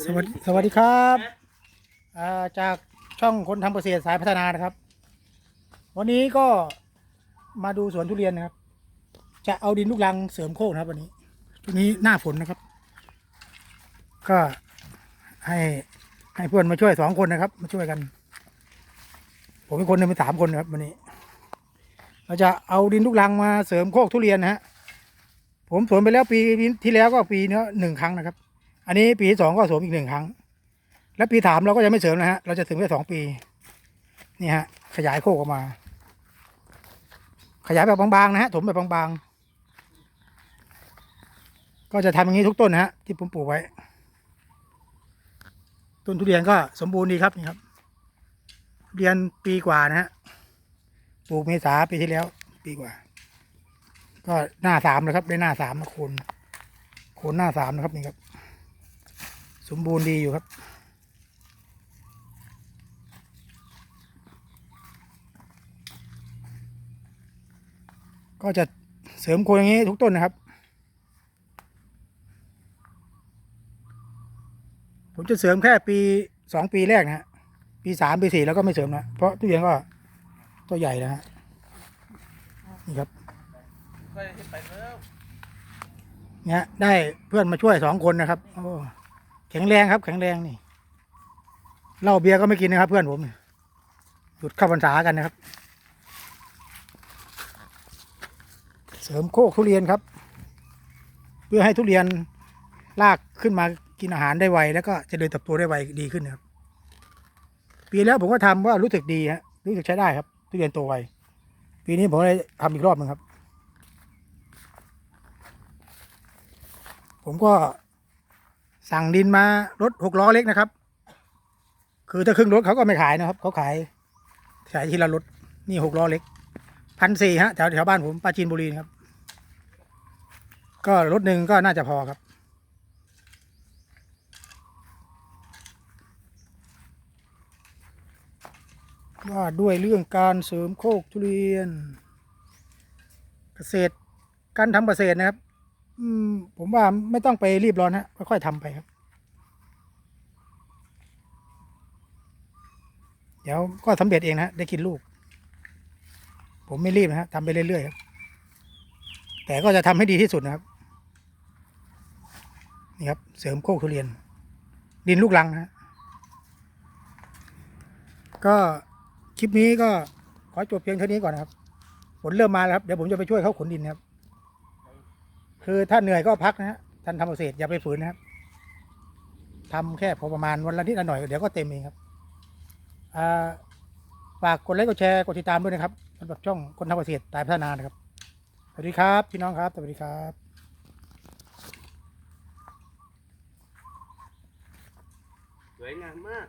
สวัสดีสวัสดีครับอ่าจากช่องคนทำเกษตรสายพัฒนานะครับ วันนี้ก็มาดูสวนทุเรียนนะครับ จะเอาดินลูกรังเสริมโคกนะครับ วันนี้ช่วงนี้หน้าฝนนะครับ ก็ให้ให้เพื่อนมาช่วยสองคนนะครับ มาช่วยกัน ผมเป็นคนหนึงเป็นสามคนนะครับ วันนี้ เราจะเอาดินลูกรังมาเสริมโคกทุเรียนนะฮะผมสวนไปแล้วปีที่แล้วก็ปีเนี้ยหนึ่งครั้งนะครับ อันนี้ปีที่สองก็สวมอีกหนึ่งครั้ง และปีสามเราก็ยังไม่เสริมนะฮะ เราจะถึงแค่สองปี นี่ฮะ ขยายโคกออกมา ขยายแบบบางๆนะฮะถมแบบบางๆ ก็จะทำอย่างนี้ทุกต้นนะฮะที่ผมปลูกไว้ ต้นทุเรียนก็สมบูรณ์ดีครับนี่ครับเรียนปีกว่านะฮะ ปลูกเมษาปีที่แล้ว ปีกว่า ก็หน้าสามนะครับ ได้หน้าสามนะโคนโคนหน้าสามนะครับนี่ครับ มบูรณ์ดีอยู่ครับ ก็จะเสริมโคนอย่างนี้ทุกต้นนะครับ ผมจะเสริมแค่ปีสองปีแรกนะฮะปีสามปีสี่แล้วก็ไม่เสริมนะเพราะทุเรียนก็ตัวใหญ่นะฮะนี่ครับเนี่ยได้เพื่อนมาช่วยสองคนนะครับ โอ้ แข็งแรงครับ แข็งแรงนี่เหล้าเบียร์ก็ไม่กินนะครับ เพื่อนผมหยุดเข้าพรรษากันนะครับ เสริมโคกทุเรียนครับ เพื่อให้ทุเรียนลากขึ้นมากินอาหารได้ไว แล้วก็จะเดินเติบโตได้ไวดีขึ้นนะครับ ปีแล้วผมก็ทำว่ารู้สึกดีฮะรู้สึกใช้ได้ครับ ทุเรียนโตไวปีนี้ผมเลยทำอีกรอบหนึงครับ ผมก็ สั่งดินมารถหกล้อเล็กนะครับ คือถ้าครึ่งรถเขาก็ไม่ขายนะครับ เขาขายขายทีละรถนี่หกล้อเล็กพันสี่ฮะแถวแถวบ้านผมปราจีนบุรีครับ ก็รถหนึ่งก็น่าจะพอครับ ว่าด้วยเรื่องการเสริมโคกทุเรียน เกษตรการทำเกษตรนะครับ อืม ผมว่าไม่ต้องไปรีบร้อนฮะค่อยๆทำไปครับ เดี๋ยวก็สำเร็จเองนะฮะได้กินลูก ผมไม่รีบนะฮะทำไปเรื่อยๆครับ แต่ก็จะทำให้ดีที่สุดนะครับ นี่ครับ เสริมโคกทุเรียน ดินลูกรังนะฮะก็คลิปนี้ก็ขอจบเพียงเท่านี้ก่อนนะครับฝนเริ่มมาแล้วครับ เดี๋ยวผมจะไปช่วยเขาขนดินนะครับ คือถ้าเหนื่อยก็พักนะฮะท่านทำเกษตรอย่าไปฝืนนะครับทำแค่พอประมาณวันละนิดละหน่อยเดี๋ยวก็เต็มเองครับฝากกดไลค์กดแชร์กดติดตามด้วยนะครับสำหรับช่องคนทำเกษตรตายพัฒนานะครับสวัสดีครับพี่น้องครับสวัสดีครับสวยงามมาก